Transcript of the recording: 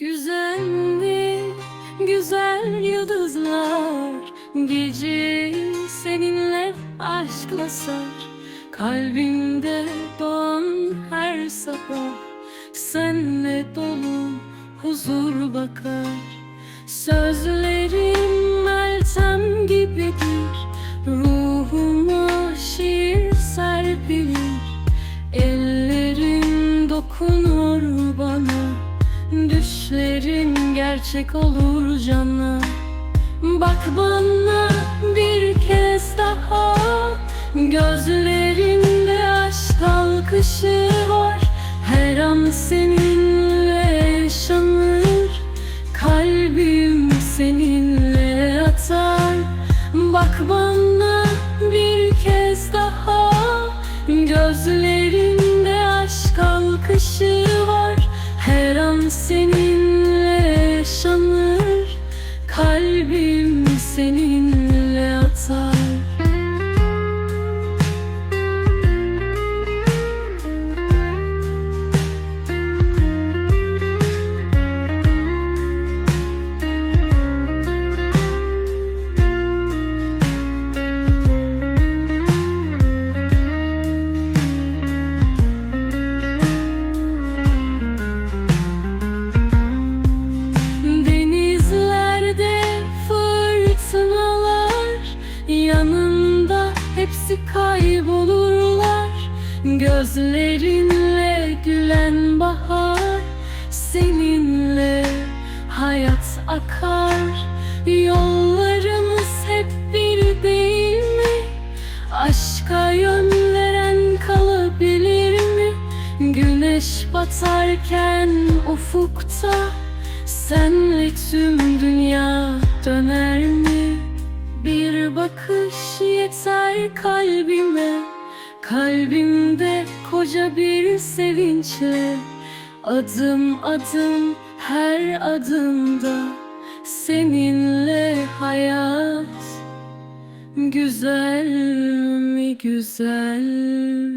Güzeldi, güzel yıldızlar Gece seninle aşkla sar. Kalbimde doğan her sabah Senle dolu huzur bakar. Sözlerim meltem gibidir Ruhuma şiir serpilir. Ellerin dokunur gerçek olur canım. Bak bana bir kez daha. Gözlerinde aşk kalkışı var. Her an seninle yaşanır. Kalbim seninle atar. Bak bana bir kez daha. Gözlerinde hepsi kaybolurlar Gözlerinle gülen bahar Seninle hayat akar Yollarımız hep bir değil mi? Aşka yön veren kalabilir mi? Güneş batarken ufukta Senle tüm dünya döner mi? Bakış yeter kalbime. Kalbimde koca bir sevinçle Adım adım her adımda Seninle hayat. Güzel mi güzel